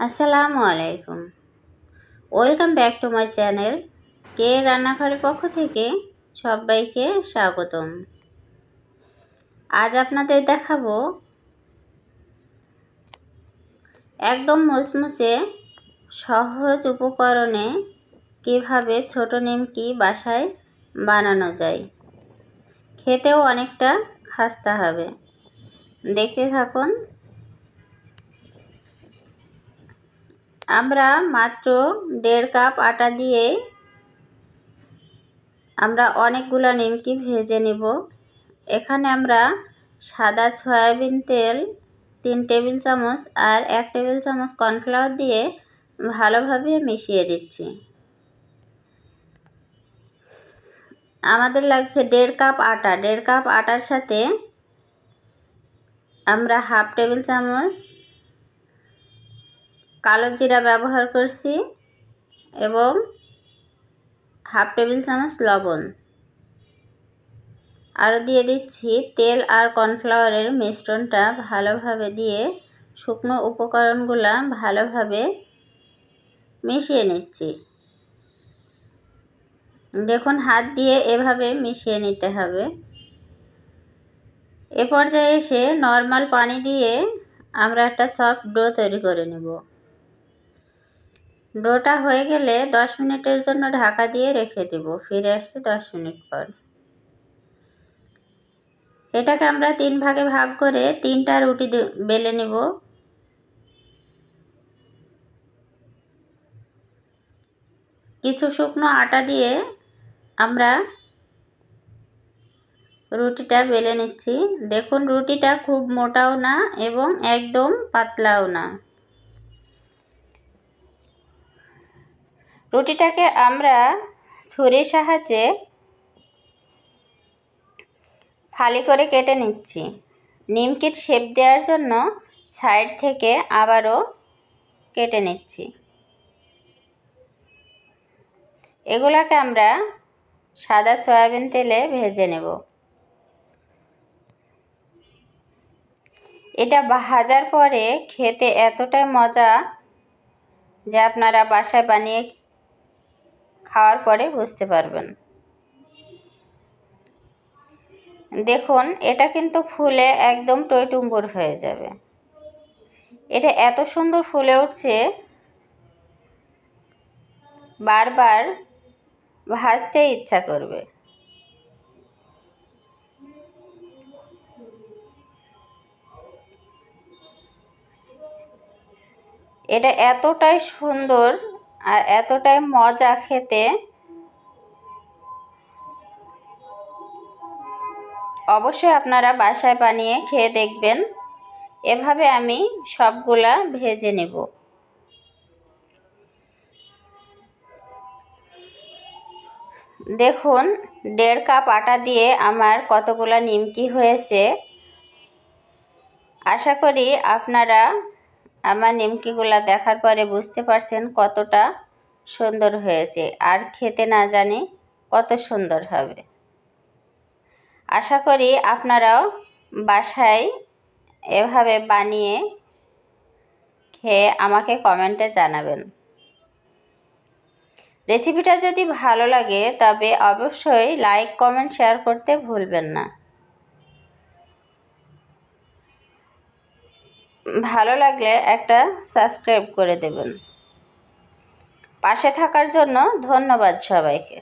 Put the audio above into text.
আসসালামু আলাইকুম। Welcome back to my channel কে রান্নাঘরের পক্ষ থেকে সবাইকে স্বাগতম। আজ আপনাদের দেখাবো একদম মুসমুসে সহজ উপকরণে কীভাবে ছোট নিমকি বাসায় বানানো যায়। খেতেও অনেকটা খাস্তা হবে। দেখতে থাকুন আমরা মাত্র দেড় কাপ আটা দিয়ে আমরা অনেকগুলো নিমকি ভেজে নেব। এখানে আমরা সাদা সয়াবিন তেল, তিন টেবিল চামচ আর এক টেবিল চামচ কর্নফ্লাওয়ার দিয়ে ভালোভাবে মিশিয়ে দিচ্ছি। আমাদের লাগছে দেড় কাপ আটা। দেড় কাপ আটার সাথে আমরা হাফ টেবিল চামচ কালো জিরা ব্যবহার করছি এবং হাফ টেবিল চামচ লবণ। আরও দিয়ে দিচ্ছি তেল আর কর্নফ্লাওয়ারের মিশ্রণটা ভালোভাবে দিয়ে শুকনো উপকরণগুলো ভালোভাবে মিশিয়ে নিচ্ছি। দেখুন, হাত দিয়ে এভাবে মিশিয়ে নিতে হবে। এ পর্যায়ে এসে নর্মাল পানি দিয়ে আমরা একটা সফট ডো তৈরি করে নেব। ডোটা হয়ে গেলে দশ মিনিটের জন্য ঢাকা দিয়ে রেখে দেব। ফিরে আসছি দশ মিনিট পর। এটাকে আমরা তিন ভাগে ভাগ করে তিনটা রুটি বেলে নেব। কিছু শুকনো আটা দিয়ে আমরা রুটিটা বেলে নিচ্ছি। দেখুন, রুটিটা খুব মোটাও না এবং একদম পাতলাও না। রুটিটাকে আমরা ছুরির সাহায্যে ফালি করে কেটে নিচ্ছি। নিমকির শেপ দেওয়ার জন্য সাইড থেকে আবারও কেটে নিচ্ছি। এগুলাকে আমরা সাদা সয়াবিন তেলে ভেজে নেব। এটা ভাজার পরে খেতে এতটাই মজা যে আপনারা বাসায় বানিয়ে খাওয়ার পরে বুঝতে পারবেন। দেখুন, এটা কিন্তু ফুলে একদম টইটুম্বুর হয়ে যাবে। এটা এত সুন্দর ফুলে উঠছে, বারবার ভাজতে ইচ্ছা করবে। এটা এতটাই সুন্দর আর এতটাই মজা খেতে। অবশ্যই আপনারা বাসায় বানিয়ে খেয়ে দেখবেন। এভাবে আমি সবগুলা ভেজে নেব। দেখুন, দেড় কাপ আটা দিয়ে আমার কতগুলা নিমকি হয়েছে। আশা করি আপনারা আমার নিমকিগুলা দেখার পরে বুঝতে পারছেন কতটা সুন্দর হয়েছে। আর খেতে না জানি কত সুন্দর হবে। আশা করি আপনারাও বাসায় এভাবে বানিয়ে খেয়ে আমাকে কমেন্টে জানাবেন। রেসিপিটা যদি ভালো লাগে তবে অবশ্যই লাইক, কমেন্ট, শেয়ার করতে ভুলবেন না। ভালো লাগলে একটা সাবস্ক্রাইব করে দেবেন। পাশে থাকার জন্য ধন্যবাদ সবাইকে।